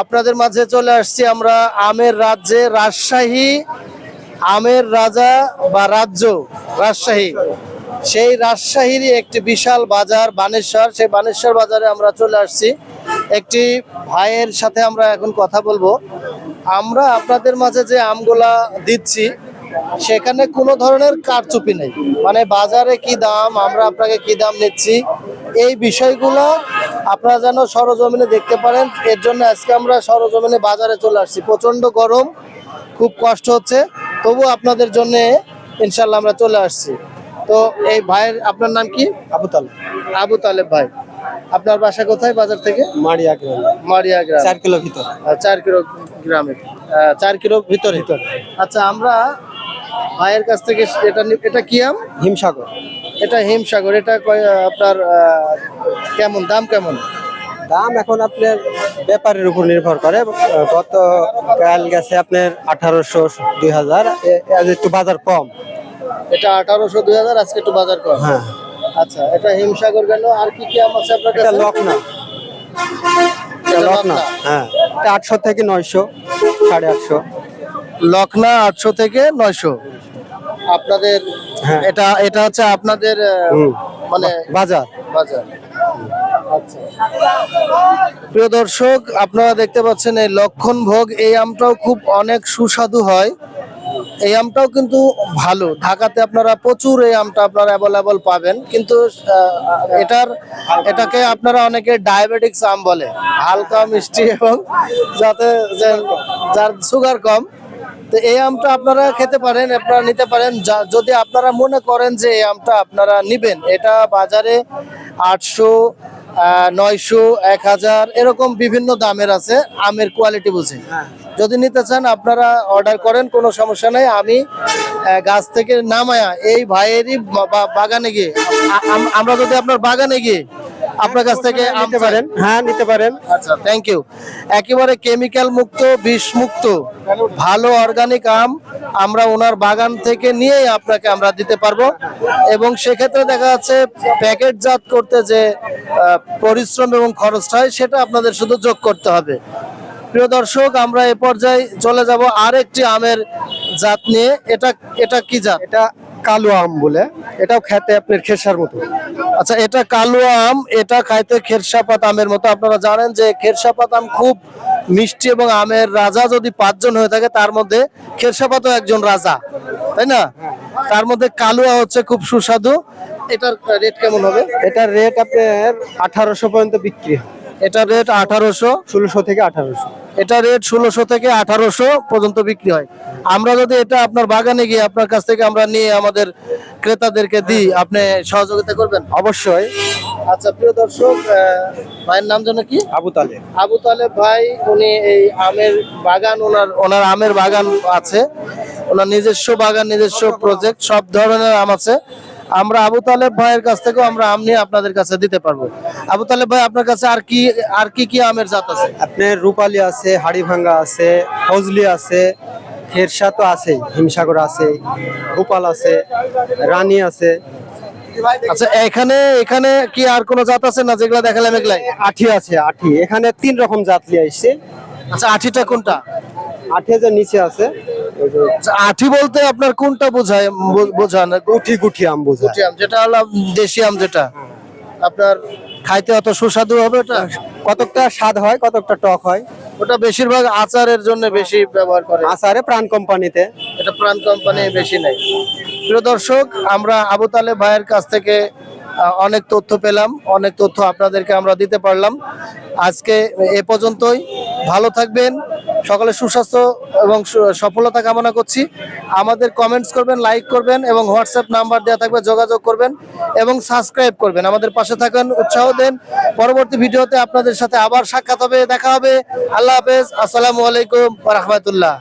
আপনাদের মাঝে চলে আসছি আমরা আমের রাজ্যে রাজশাহী, আমের রাজা বা রাজ্য রাজশাহী। সেই রাজশাহীরই একটি বিশাল বাজার, বানেশ্বর। সেই বানেশ্বর বাজারে আমরা চলে আসছি। একটি ভাইয়ের সাথে আমরা এখন কথা বলব। আমরা আপনাদের মাঝে যে আমগুলা দিচ্ছি, সেখানে কোনো ধরনের কারচুপি নেই। মানে বাজারে কি দাম, আমরা আপনাকে কি দাম নিচ্ছি, এই বিষয়গুলো আপনারা যেন সরজমিনে দেখতে পারেন এর জন্য আজকে আমরা সরজমিনে বাজারে চলে আসছি। প্রচণ্ড গরম খুব কষ্ট হচ্ছে। তবু আপনাদের জন্য ইনশাল্লাহ আমরা চলে আসছি। তো এই ভাইয়ের আপনার নাম কি? আবু তাল আবু তালেব ভাই। আপনার বাসা কোথায় বাজার থেকে? মারিয়া গ্রাম। মারিয়া গ্রাম। চার কিলো ভিতর। চার কিলো গ্রামে। চার কিলো ভিতরে। আচ্ছা আমরা ভাইয়ের কাছ থেকে এটা এটা কি আম? হিমসাগর। এটা হিমসাগর। এটা কয়- আপনার কেমন দাম কেমন? দাম এখন আপনার ব্যাপারের উপর নির্ভর করে। গত কাল গেছে আপনার আঠারোশো দুই হাজার। আজ একটু বাজার কম। এটা আঠারোশো দুই হাজার আজকে একটু বাজার কম। হ্যাঁ। আচ্ছা এটা হিমসাগর গেল আর কি কি আম আছে আপনার কাছে? লকনা লকনা। হ্যাঁ। এটা আটশো থেকে নয়শো সাড়ে আটশো। লকনা আটশো থেকে নয়শো। আপনাদের হ্যাঁ। এটা এটা হচ্ছে আপনাদের মানে বাজার। বাজার। প্রিয় দর্শক, আপনারা দেখতে পাচ্ছেন এই লক্ষণ ভোগ। এই আমটাও খুব অনেক সুস্বাদু হয়। এই আমটাও কিন্তু ভালো। ঢাকাতে আপনারা প্রচুর এই আমটা আপনারা অ্যাভেলেবল পাবেন। কিন্তু এটার, এটাকে আপনারা অনেকে ডায়াবেটিক্স আম বলে। হালকা মিষ্টি এবং যাতে যার সুগার কম। তো এই আমটা আপনারা খেতে পারেন, আপনারা নিতে পারেন। যদি আপনারা মনে করেন যে এই আমটা আপনারা নিবেন, এটা বাজারে আটশো নয়শো এক হাজার এরকম বিভিন্ন দামের আছে আমের কোয়ালিটি বুঝে। যদি নিতে চান আপনারা অর্ডার করেন কোনো সমস্যা নেই। আমি গাছ থেকে নামায়া এই ভাইয়েরই বাগানে গিয়ে আমরা যদি আপনার বাগানে গিয়ে আপনার কাছ থেকে আম নিতে পারেন। হ্যাঁ নিতে পারেন। আচ্ছা থ্যাংক ইউ একেবারে কেমিক্যাল মুক্ত বিষ মুক্ত ভালো অর্গানিক আম আমরা ওনার বাগান থেকে নিয়েই আপনাকে আমরা দিতে পারব। এবং সেক্ষেত্রে দেখা যাচ্ছে প্যাকেটজাত করতে যে পরিশ্রম এবং খরচটা হয় সেটা আপনাদের শুধু যোগ করতে হবে। প্রিয় দর্শক আমরা এ পর্যায়ে চলে যাব আরেকটি আমের জাত নিয়ে। এটা এটা কি জাত? এটা কালো আম বলে। এটাও খেতে আপনার খেসার মতো। আচ্ছা এটা কালো আম এটা খাইতে খেরসাপাত আমের মতো। আপনারা জানেন যে খেরসাপাত আম খুব মিষ্টি এবং আমের রাজা যদি পাঁচজন হয়ে থাকে তার মধ্যে খেরসাপাতও একজন রাজা তাই না? তার মধ্যে কালুয়া হচ্ছে খুব সুস্বাদু। এটার রেট কেমন হবে? এটার রেট আপনার আঠারোশো পর্যন্ত বিক্রি হয়। এটার রেট আঠারোশো ষোলোশো থেকে আঠারোশো। এটা রেট ষোলোশো থেকে আঠারোশো পর্যন্ত বিক্রি হয়। আমরা যদি এটা আপনার বাগানে গিয়ে আপনার কাছ থেকে আমরা নিয়ে আমাদের ক্রেতাদেরকে দিই আপনি সহযোগিতা করবেন? অবশ্যই। আচ্ছা প্রিয় দর্শক ভাইয়ের নাম যেন কি? আবু তালে আবু তালেব ভাই উনি এই আমের বাগান ওনার ওনার আমের বাগান আছে। ওনার নিজস্ব বাগান নিজস্ব প্রজেক্ট সব ধরনের আম আছে। আমরা আবু তালেব ভাইয়ের কাছ থেকেও আমরা আম নিয়ে আপনাদের কাছে দিতে পারব। আবু তালেব ভাই আপনার কাছে আর কি আর কি কি আমের জাত আছে? আপনার রূপালি আছে হাড়িভাঙ্গা আছে ফজলি আছে খেরসা তো আছেই হিমসাগর আছে গোপাল আছে রানী আছে। আচ্ছা এখানে এখানে কি আর কোনো জাত আছে না যেগুলো দেখালাম এগুলাই? আঠি আছে আঠি। এখানে তিন রকম জাত নিয়ে আসছে। আচ্ছা আঠিটা কোনটা? আঠি হাজার নিচে আছে। ওই আচ্ছা, আঠি বলতে আপনার কোনটা বোঝায় বোঝান? গুঠি গুঠি আম বোঝা গুটি আম যেটা হলো দেশি আম যেটা। আপনার খাইতে অত সুস্বাদু হবে ওটা? কতকটা স্বাদ হয় কতকটা টক হয়? ওটা বেশিরভাগ আচারের জন্য বেশি ব্যবহার করে। আসারে প্রাণ কোম্পানিতে। এটা প্রাণ কোম্পানি বেশি নেই প্রিয় দর্শক আমরা আবু তালেব ভাইয়ের কাছ থেকে অনেক তথ্য পেলাম, অনেক তথ্য আপনাদেরকে আমরা দিতে পারলাম। আজকে এ পর্যন্তই। ভালো থাকবেন, সকলে সুস্বাস্থ্য এবং সফলতা কামনা করছি। আমাদের কমেন্টস করবেন লাইক করবেন এবং হোয়াটসঅ্যাপ নাম্বার দেওয়া থাকবে, যোগাযোগ করবেন এবং সাবস্ক্রাইব করবেন। আমাদের পাশে থাকেন উৎসাহ দেন। পরবর্তী ভিডিওতে আপনাদের সাথে আবার সাক্ষাৎ হবে, দেখা হবে। আল্লাহ হাফেজ। আসসালামু আলাইকুম রহমতুল্লাহ।